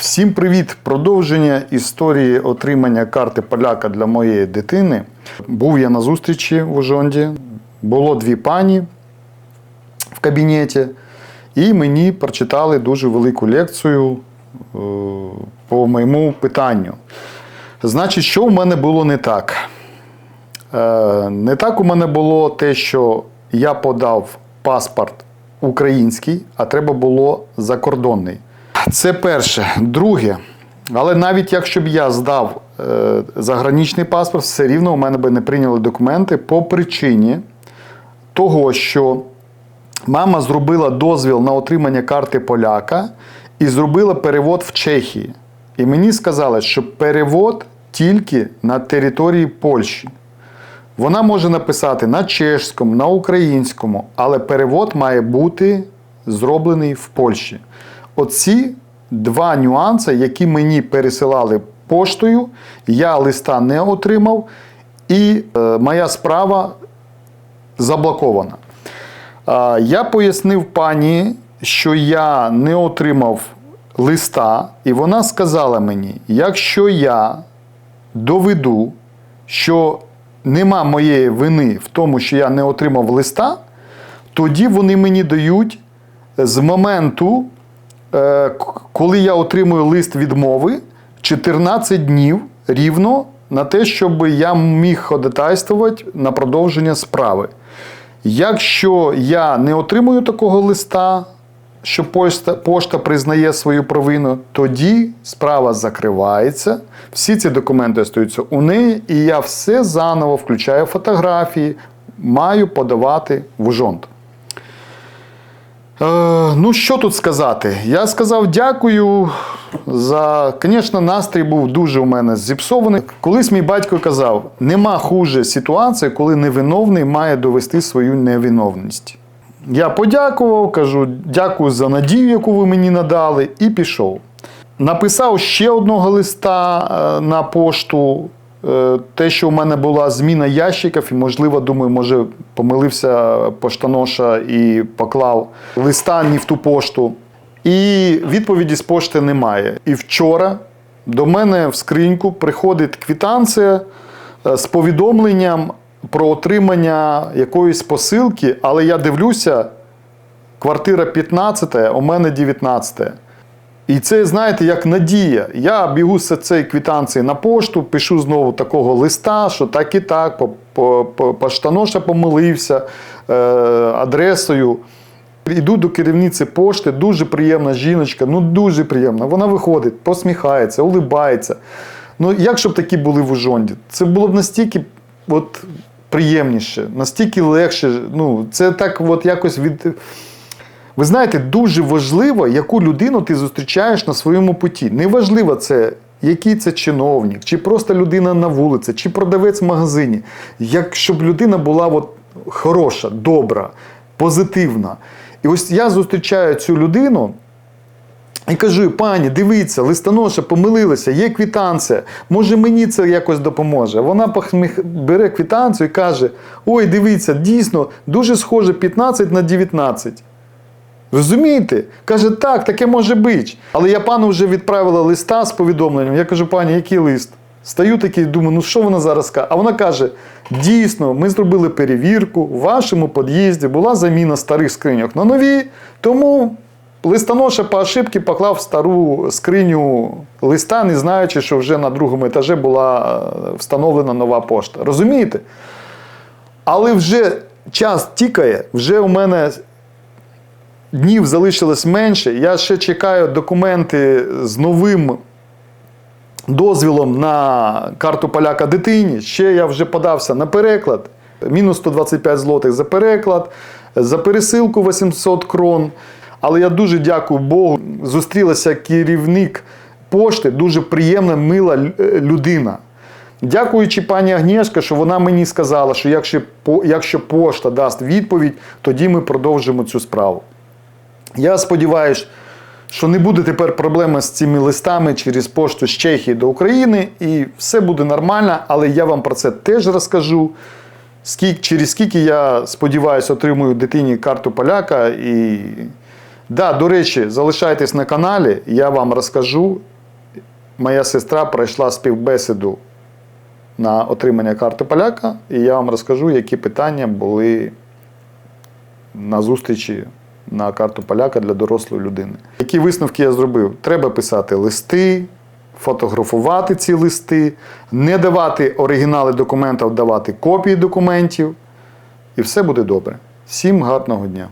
Всім привіт! Продовження історії отримання карти поляка для моєї дитини. Був я на зустрічі в Ужонді. Було дві пані в кабінеті, і мені прочитали дуже велику лекцію е, по моєму питанню. Значить, що в мене було не так? Е, Не так у мене було те, що я подав паспорт український, а треба було закордонний. Це перше. Друге, але навіть якщо б я здав е, заграничний паспорт, все рівно у мене би не прийняли документи по причині того, що мама зробила дозвіл на отримання карти поляка і зробила перевод в Чехії. І мені сказали, що перевод тільки на території Польщі. Вона може написати на чешському, на українському, але перевод має бути зроблений в Польщі. Оці два нюанси, які мені пересилали поштою, я листа не отримав, і е, моя справа заблокована. Я пояснив пані, що я не отримав листа, і вона сказала мені: якщо я доведу, що нема моєї вини в тому, що я не отримав листа, тоді вони мені дають з моменту, коли я отримую лист відмови, 14 днів рівно на те, щоб я міг ходатайствувати на продовження справи. Якщо я не отримую такого листа, що пошта, пошта признає свою провину, тоді справа закривається, всі ці документи остаються у неї, і я все заново включаю фотографії, маю подавати в ужонт. Е, ну, що тут сказати? Я сказав дякую за. Звісно, настрій був дуже у мене зіпсований. Колись мій батько казав: нема хуже ситуації, коли невиновний має довести свою невиновність. Я подякував, кажу, дякую за надію, яку ви мені надали, і пішов. Написав ще одного листа е, на пошту. Е, Те, що у мене була зміна ящиків, і, можливо, думаю, може, помилився поштаноша і поклав листа не в ту пошту. І відповіді з пошти немає. І вчора до мене в скриньку приходить квитанція е, з повідомленням про отримання якоїсь посилки, але я дивлюся, квартира 15, у мене 19. І це, знаєте, як надія. Я бігу з цієї квитанції на пошту, пишу знову такого листа, що так і так, по- по- по- поштаноша помилився е, адресою. Іду до керівниці пошти, дуже приємна жіночка, ну дуже приємна. Вона виходить, посміхається, улибається. Ну, як щоб такі були в Ужонді? Це було б настільки от, приємніше, настільки легше. Ну, це так от якось від. Ви знаєте, дуже важливо, яку людину ти зустрічаєш на своєму путі. Неважливо це, який це чиновник, чи просто людина на вулиці, чи продавець в магазині. Як щоб людина була от хороша, добра, позитивна. І ось я зустрічаю цю людину. І кажу, пані, дивіться, листоноша помилилася, є квитанція. Може мені це якось допоможе. Вона похміх- бере квитанцію і каже: Ой, дивіться, дійсно, дуже схоже 15 на 19. Розумієте? Каже, так, таке може бути. Але я пану вже відправила листа з повідомленням. Я кажу, пані, який лист? Стаю такий, думаю, ну що вона зараз каже? А вона каже: дійсно, ми зробили перевірку, в вашому під'їзді була заміна старих скриньок на нові, тому листоноша по ошибці поклав стару скриню листа, не знаючи, що вже на другому етажі була е, встановлена нова пошта. Розумієте? Але вже час тікає, вже у мене днів залишилось менше. Я ще чекаю документи з новим дозвілом на карту поляка дитині. Ще я вже подався на переклад. Мінус 125 злотих за переклад, за пересилку 800 крон. Але я дуже дякую Богу. Зустрілася керівник пошти, дуже приємна, мила людина. Дякуючи пані Агнєшка, що вона мені сказала, що якщо, якщо пошта дасть відповідь, тоді ми продовжимо цю справу. Я сподіваюся, що не буде тепер проблеми з цими листами через пошту з Чехії до України, і все буде нормально, але я вам про це теж розкажу. Скільки, через скільки я сподіваюся, отримую дитині карту поляка і Да, до речі, залишайтесь на каналі, я вам розкажу. Моя сестра пройшла співбесіду на отримання карти поляка, і я вам розкажу, які питання були на зустрічі на карту поляка для дорослої людини. Які висновки я зробив? Треба писати листи, фотографувати ці листи, не давати оригінали документів, давати копії документів, і все буде добре. Всім гарного дня!